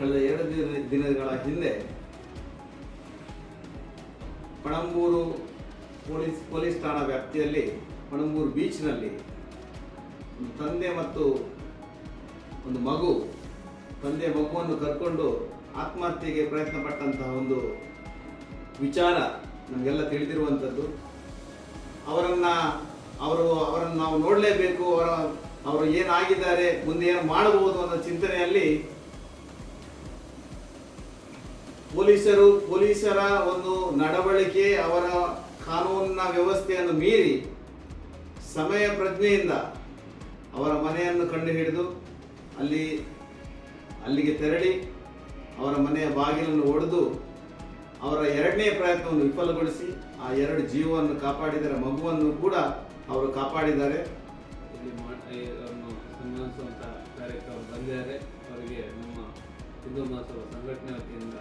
ದಿನ- ದಿನಗಳ ಹಿಂದೆ ಪಣಂಬೂರು ಪೊಲೀಸ್ ಪೊಲೀಸ್ ಠಾಣಾ ವ್ಯಾಪ್ತಿಯಲ್ಲಿ ಪಣಂಬೂರು ಬೀಚ್ನಲ್ಲಿ ಒಂದು ತಂದೆ ಮತ್ತು ಒಂದು ಮಗು ತಂದೆ ಮಗುವನ್ನು ಕರ್ಕೊಂಡು ಆತ್ಮಹತ್ಯೆಗೆ ಪ್ರಯತ್ನ ಪಟ್ಟಂತಹ ಒಂದು ವಿಚಾರ ನಮಗೆಲ್ಲ ತಿಳಿದಿರುವಂಥದ್ದು. ಅವರನ್ನು ಅವರು ಅವರನ್ನು ನಾವು ನೋಡಲೇಬೇಕು, ಅವರ ಅವರು ಏನಾಗಿದ್ದಾರೆ, ಮುಂದೆ ಏನು ಮಾಡಬಹುದು ಅನ್ನೋ ಚಿಂತನೆಯಲ್ಲಿ ಪೊಲೀಸರು ಪೊಲೀಸರ ಒಂದು ನಡವಳಿಕೆ ಅವರ ಕಾನೂನಿನ ವ್ಯವಸ್ಥೆಯನ್ನು ಮೀರಿ ಸಮಯ ಪ್ರಜ್ಞೆಯಿಂದ ಅವರ ಮನೆಯನ್ನು ಕಂಡು ಹಿಡಿದು ಅಲ್ಲಿ ಅಲ್ಲಿಗೆ ತೆರಳಿ ಅವರ ಮನೆಯ ಬಾಗಿಲನ್ನು ಒಡೆದು ಅವರ ಎರಡನೇ ಪ್ರಯತ್ನವನ್ನು ವಿಫಲಗೊಳಿಸಿ ಆ ಎರಡು ಜೀವವನ್ನು ಕಾಪಾಡಿದರ ಮಗುವನ್ನು ಕೂಡ ಅವರು ಕಾಪಾಡಿದ್ದಾರೆ. ಕಾರ್ಯಕ್ರಮ ಬಂದಿದ್ದಾರೆ. ಅವರಿಗೆ ನಮ್ಮ ಹಿಂದೂ ಮಹಾಸಭಾ ಸಂಘಟನೆ ವತಿಯಿಂದ